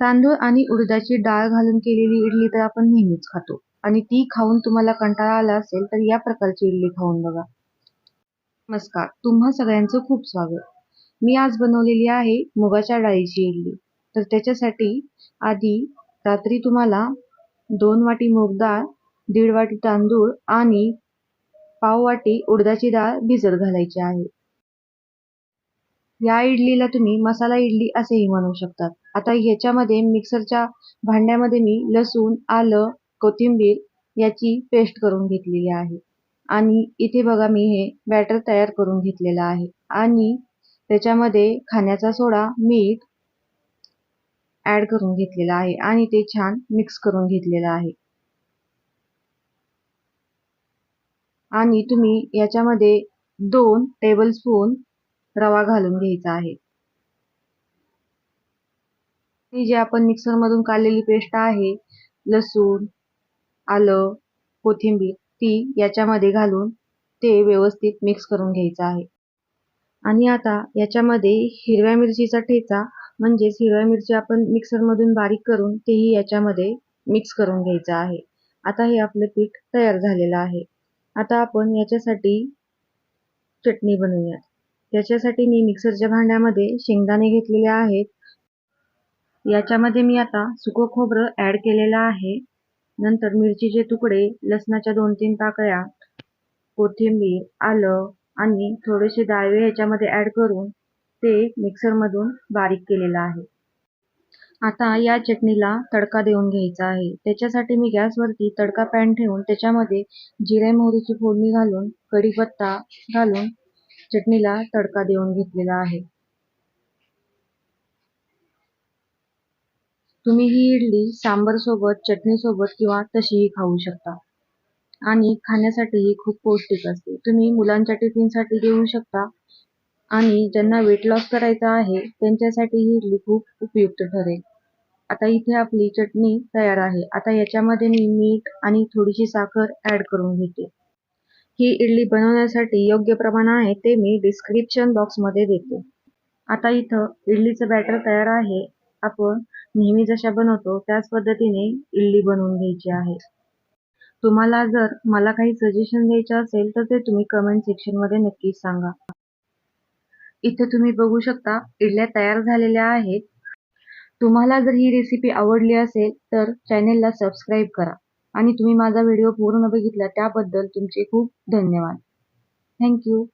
तांदूळ आणि उडदाची डाळ घालून केलेली इडली तर आपण नेहमीच खातो. आणि ती खाऊन तुम्हाला कंटाळा आला असेल तर या प्रकारची इडली खाऊन बघा. नमस्कार तुम्हा सगळ्यांचं खूप स्वागत. मी आज बनवलेली आहे मुगाच्या डाळीची इडली. तर त्याच्यासाठी आधी रात्री तुम्हाला दोन वाटी मूग डाळ दीड वाटी तांदूळ आणि पाव वाटी उडदाची डाळ भिजत घालायची आहे. या इडलीला तुम्ही मसाला इडली असेही म्हणू शकतात. आता ह्याच्यामध्ये मिक्सरच्या भांड्यामध्ये मी लसूण आलं कोथिंबीर याची पेस्ट करून घेतलेली आहे. आणि इथे बघा मी हे बॅटर तयार करून घेतलेलं आहे. आणि त्याच्यामध्ये खाण्याचा सोडा मीठ ॲड करून घेतलेला आहे. आणि ते छान मिक्स करून घेतलेलं आहे. आणि तुम्ही याच्यामध्ये दोन टेबलस्पून रवा घालून घ्यायचा आहे. ही जी आपण मिक्सरमधून काढलेली पेस्ट आहे लसूण आलं कोथिंबीर ती याच्यामध्ये घालून ते व्यवस्थित मिक्स करून घ्यायचं आहे. आणि आता याच्यामध्ये हिरव्या मिरचीचा ठेचा म्हणजेच हिरव्या मिरची आपण मिक्सरमधून बारीक करून तेही याच्यामध्ये मिक्स करून घ्यायचं आहे. आता हे आपलं पीठ तयार झालेलं आहे. आता आपण याच्यासाठी चटणी बनवूयात. त्याच्यासाठी मी मिक्सरच्या भांड्यामध्ये शेंगदाणे घेतलेले आहेत. याच्यामध्ये मी आता सुकं खोबरं ॲड केलेलं आहे. नंतर मिरचीचे तुकडे लसणाच्या दोन तीन पाकळ्या कोथिंबीर आलं आणि थोडेसे डाळवे ह्याच्यामध्ये ॲड करून ते मिक्सरमधून बारीक केलेलं आहे. आता या चटणीला तडका देऊन घ्यायचा आहे. त्याच्यासाठी मी गॅसवरती तडका पॅन ठेवून त्याच्यामध्ये जिरे मोहरीची फोडणी घालून कढीपत्ता घालून चटणीला तडका देऊन घेतलेला आहे. तुम्ही ही इडली सांबर सोबत चटणी सोबत किंवा तशीही खाऊ शकता. आणि खाण्यासाठीही खूप पौष्टिक असते. तुम्ही मुलांच्या टिफिनसाठी देऊ शकता. आणि ज्यांना वेट लॉस करायचा आहे त्यांच्यासाठी ही इडली खूप उपयुक्त ठरेल. आता इथे आपली चटणी तयार आहे. आता याच्यामध्ये मी मीठ आणि थोडीशी साखर ॲड करून घेते. ही इडली बनवण्यासाठी योग्य प्रमाण आहे ते मी डिस्क्रिप्शन बॉक्समध्ये देते. आता इथं इडलीचं बॅटर तयार आहे. आपण नेहमी जशा बनवतो त्याच पद्धतीने इडली बनवून घ्यायची आहे. तुम्हाला जर मला काही सजेशन द्यायचं असेल तर ते तुम्ही कमेंट सेक्शनमध्ये नक्कीच सांगा. इथे तुम्ही बघू शकता इडल्या तयार झालेल्या आहेत. तुम्हाला जर ही रेसिपी आवडली असेल तर चॅनेलला सबस्क्राईब करा. आणि तुम्ही माझा व्हिडिओ पूर्ण बघितला त्याबद्दल तुमचे खूप धन्यवाद. थँक्यू